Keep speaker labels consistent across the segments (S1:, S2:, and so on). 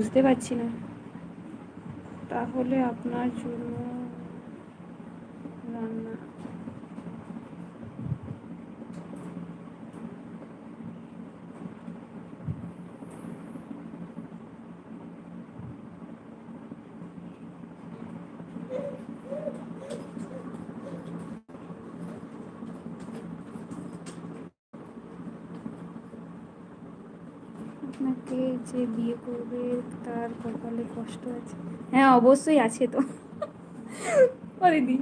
S1: বুঝতে পারছি না। তাহলে আপনার জন্য রান্না আপনাকে যে বিয়ে করবে তার কপালে কষ্ট আছে? হ্যাঁ অবশ্যই আছে তো। দিদি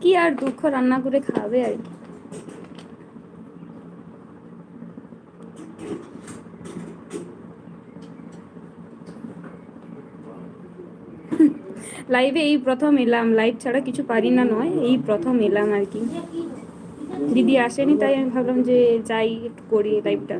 S1: কি আর দুঃখ রান্না করে খাবে আর কি? লাইভে এই প্রথম এলাম। লাইভ ছাড়া কিছু পারি না নয়, এই প্রথম এলাম আর কি। দিদি আসেনি, তাই আমি ভাবলাম যে যাই একটু করি লাইভটা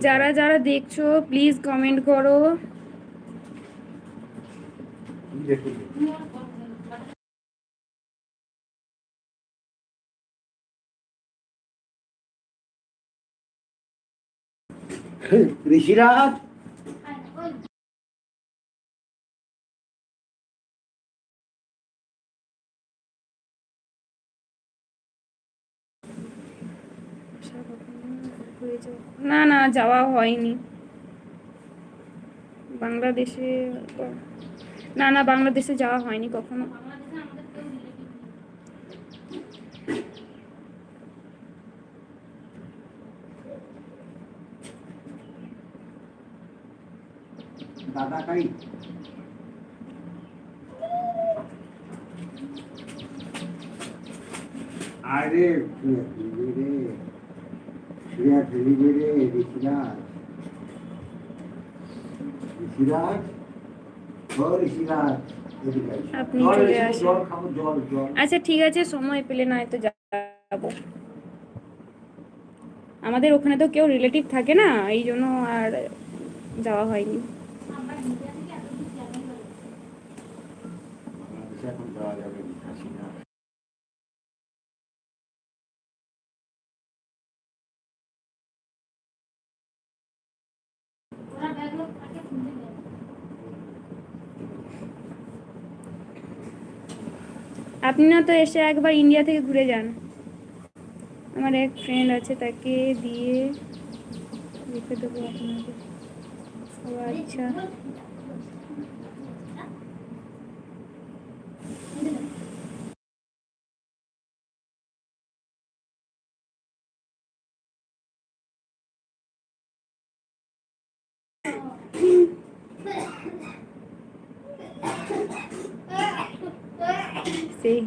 S1: যারা যারা দেখছ প্লিজ কমেন্ট করো।
S2: ঋষিরাজ?
S1: না না যাওয়া হয়নি। বাংলাদেশে না না বাংলাদেশে যাওয়া হয়নি কখনো।
S2: দাদা কাই? আরে ঋষিরাজ ঋষিরাজ
S1: আপনি চলে আসুন। আচ্ছা ঠিক আছে সময় পেলে না হয়তো যাব। আমাদের ওখানে তো কেউ রিলেটিভ থাকে না এই জন্য আর যাওয়া হয়নি।
S2: এখন যাওয়া যাবে
S1: আপনিও তো এসে একবার ইন্ডিয়া থেকে ঘুরে যান। আমার এক ফ্রেন্ড আছে, তাকে দিয়ে রেখে দেবো আপনাকে ও আচ্ছা।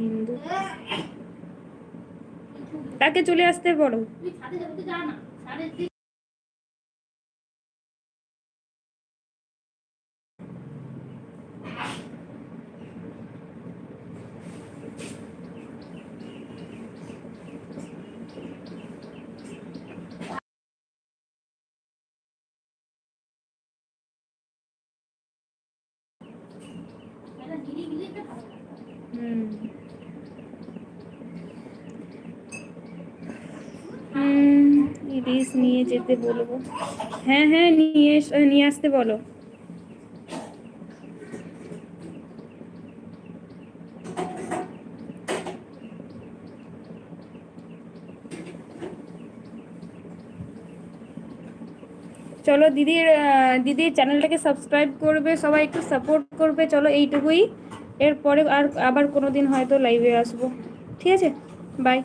S1: হিন্দু। তাকে চলে আসতে বলো? ইলিশ নিয়ে যেতে বলব। হ্যাঁ হ্যাঁ নিয়ে নিয়ে আসতে বলো। চলো দিদির দিদির চ্যানেলটাকে সাবস্ক্রাইব করবে, সবাই একটু সাপোর্ট করবে, চলো এইটুকুই। এরপরে আর আবার কোনো দিন হয়তো লাইভে আসব। ঠিক আছে? বাই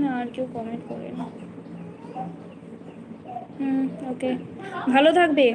S1: না, আর কেউ কমেন্ট করে না হুম ওকে ভালো থাকবে।